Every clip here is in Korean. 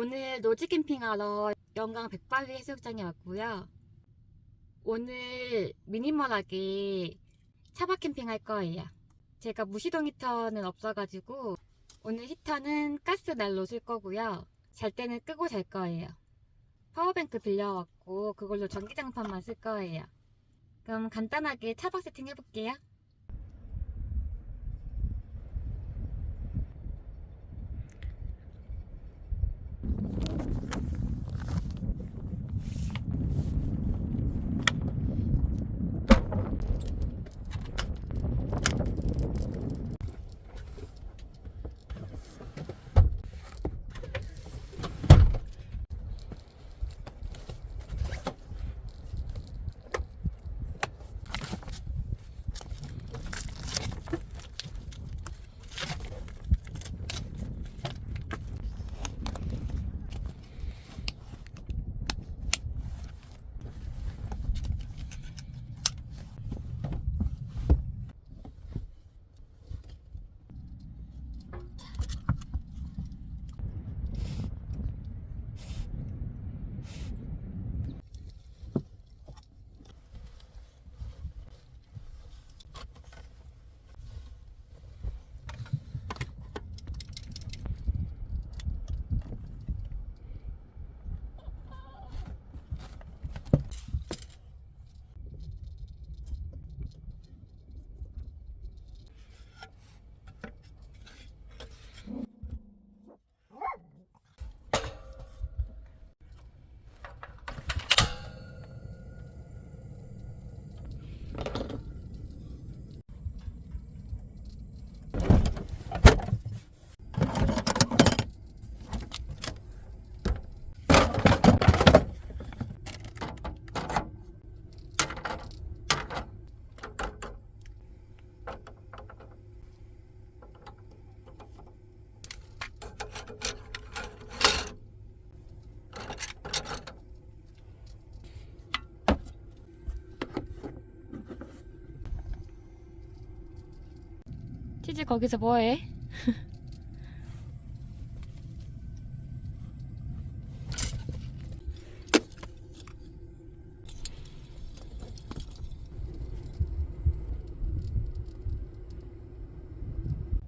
오늘 노지 캠핑하러 영광 백발리 해수욕장에 왔고요. 오늘 미니멀하게 차박 캠핑 할 거예요. 제가 무시동 히터는 없어가지고 오늘 히터는 가스 난로 쓸 거고요. 잘 때는 끄고 잘 거예요. 파워뱅크 빌려왔고 그걸로 전기장판만 쓸 거예요. 그럼 간단하게 차박 세팅 해볼게요 치즈 거기서 뭐해?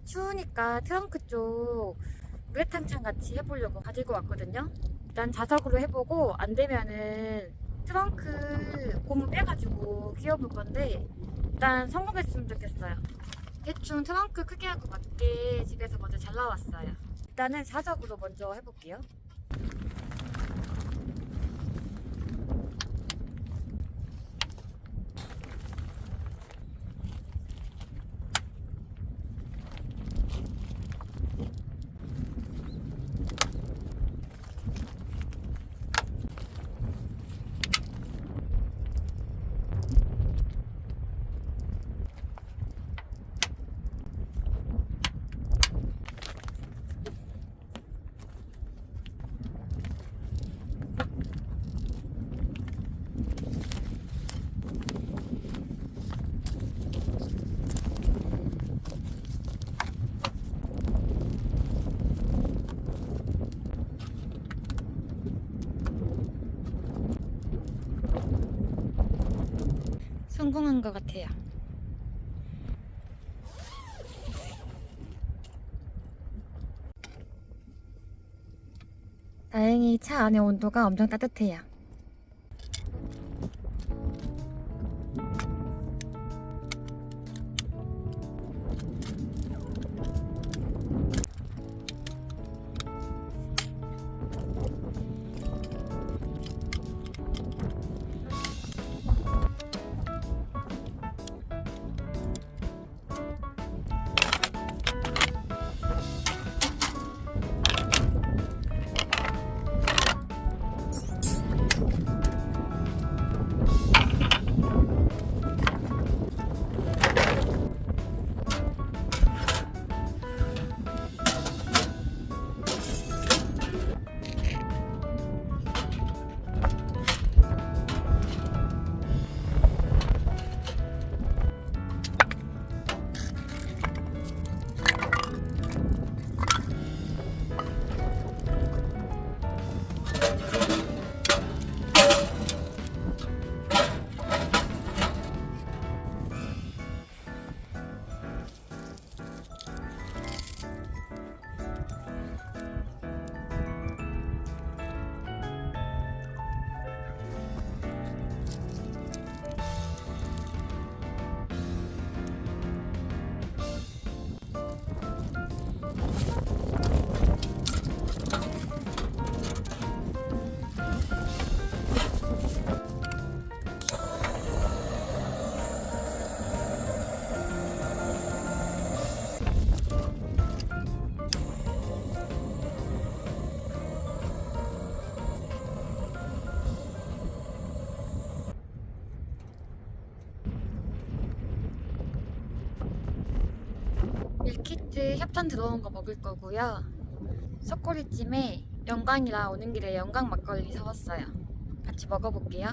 추우니까 트렁크 쪽 우레탄창 같이 해보려고 가지고 왔거든요. 일단 자석으로 해보고 안 되면은 트렁크 고무 빼가지고 끼워볼 건데 일단 성공했으면 좋겠어요. 대충 트렁크 크기하고 맞게 집에서 먼저 잘라왔어요. 일단은 자석으로 먼저 해볼게요. 성공한 것 같아요. 다행히 차 안의 온도가 엄청 따뜻해요. 협찬 들어온 거 먹을 거고요. 석고리찜에 영광이랑 오는 길에 영광 막걸리 사왔어요. 같이 먹어볼게요.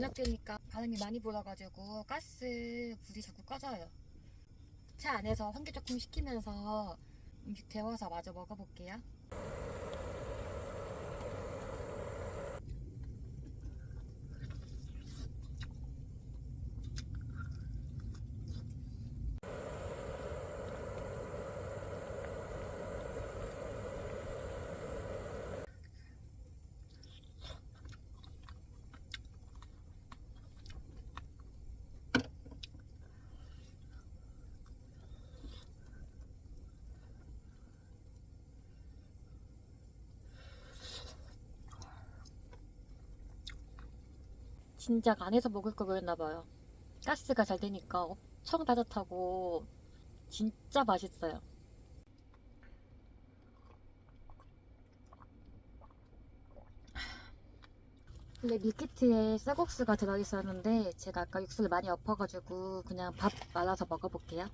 저녁 되니까 바람이 많이 불어가지고 가스 불이 자꾸 꺼져요. 차 안에서 환기 조금 시키면서 음식 데워서 마저 먹어볼게요. 진작 안에서 먹을 걸 그랬나봐요. 가스가 잘 되니까 엄청 따뜻하고 진짜 맛있어요. 원래 밀키트에 쌀국수가 들어있었는데 제가 아까 육수를 많이 엎어가지고 그냥 밥 말아서 먹어볼게요.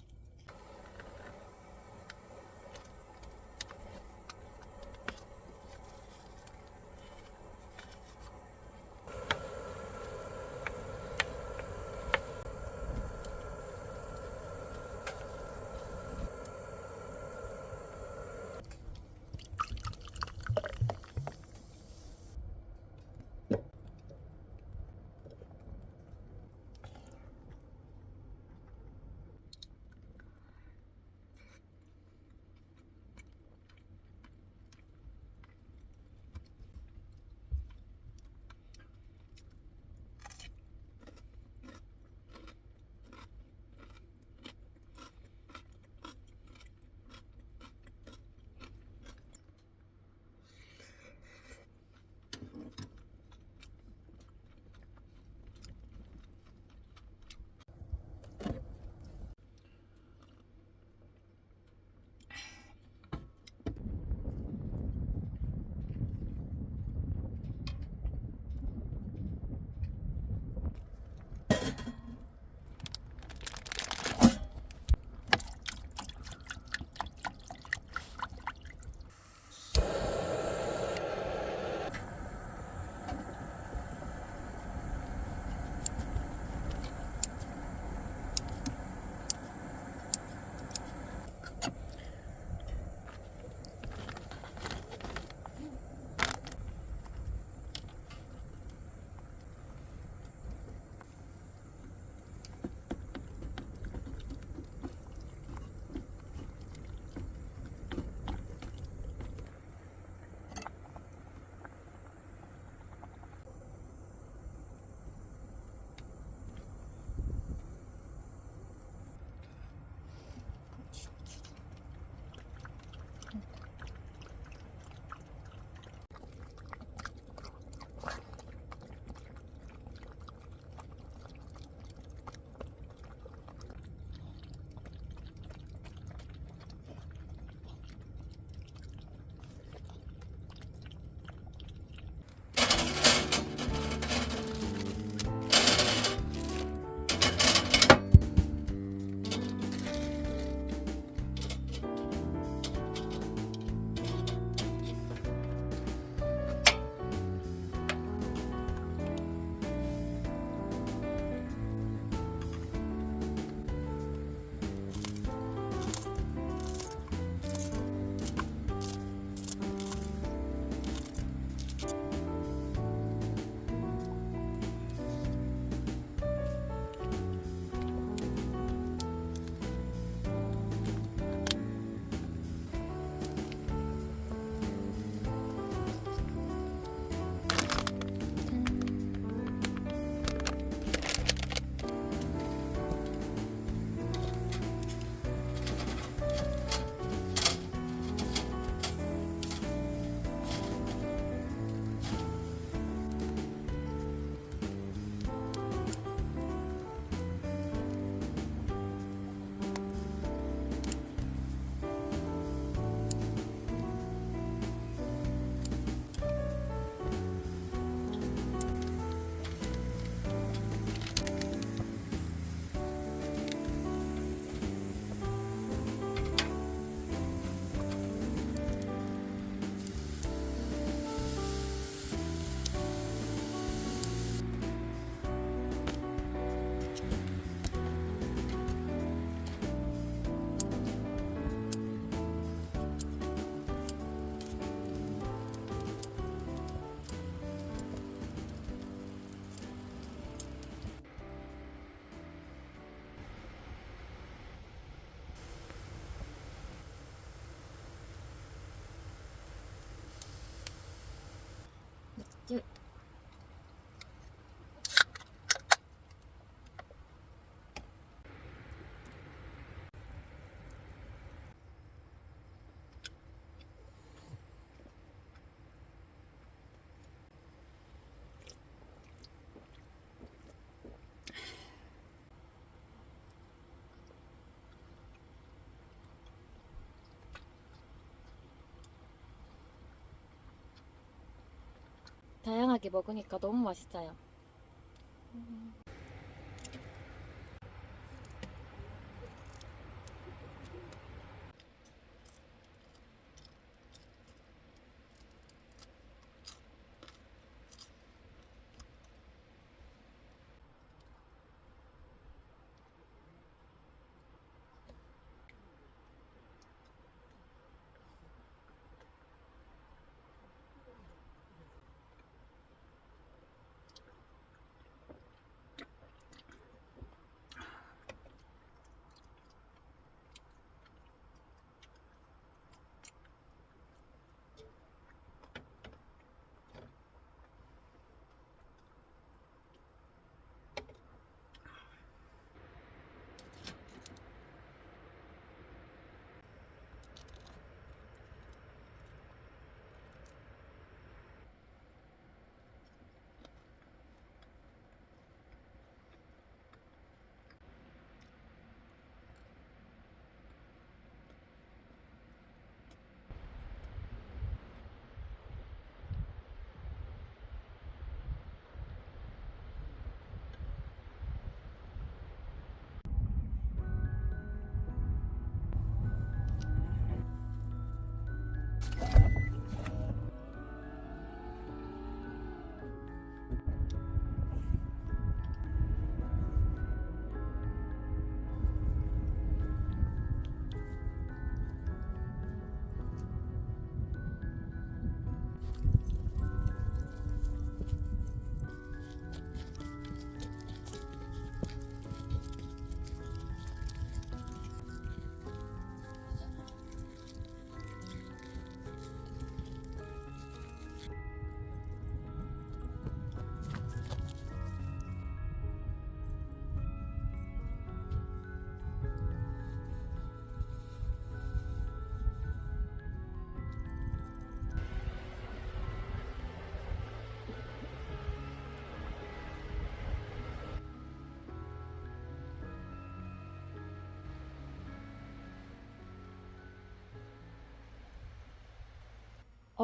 다양하게 먹으니까 너무 맛있어요.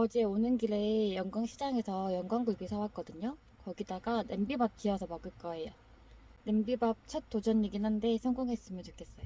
어제 오는 길에 영광시장에서 영광굴비 사왔거든요. 거기다가 냄비밥 지어서 먹을 거예요. 냄비밥 첫 도전이긴 한데 성공했으면 좋겠어요.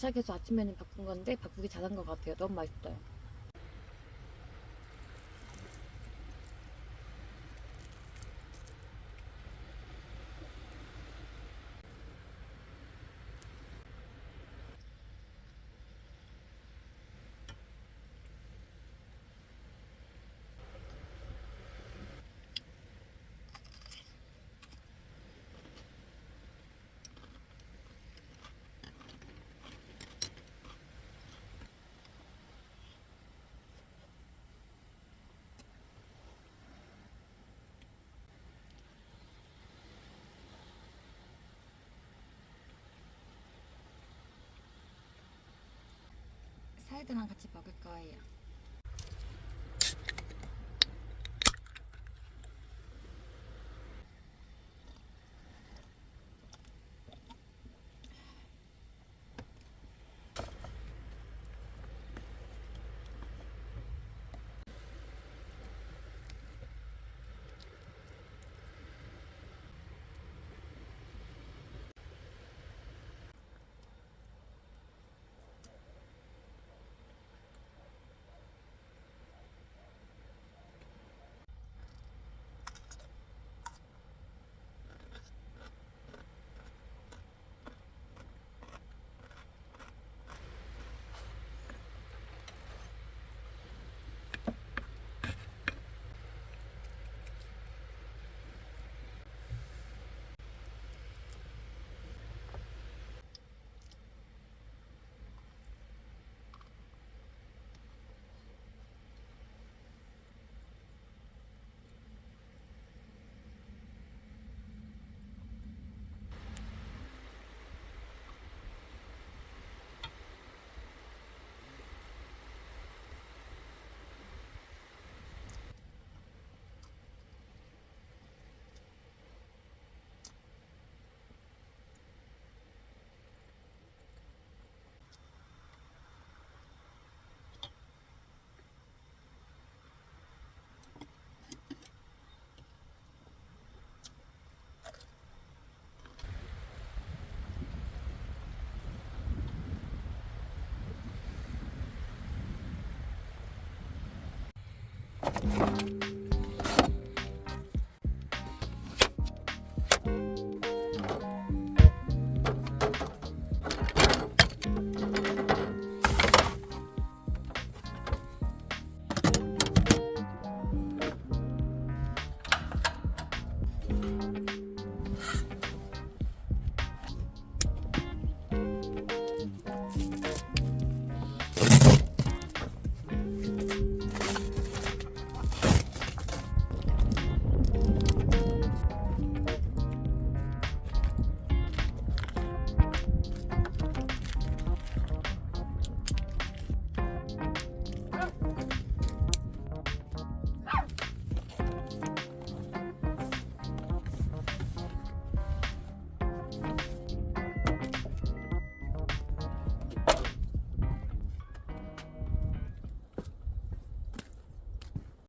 도착해서 아침 메뉴 바꾼 건데 바꾸기 잘한 것 같아요. 너무 맛있어요. 사이드랑 같이 먹을 거예요. out.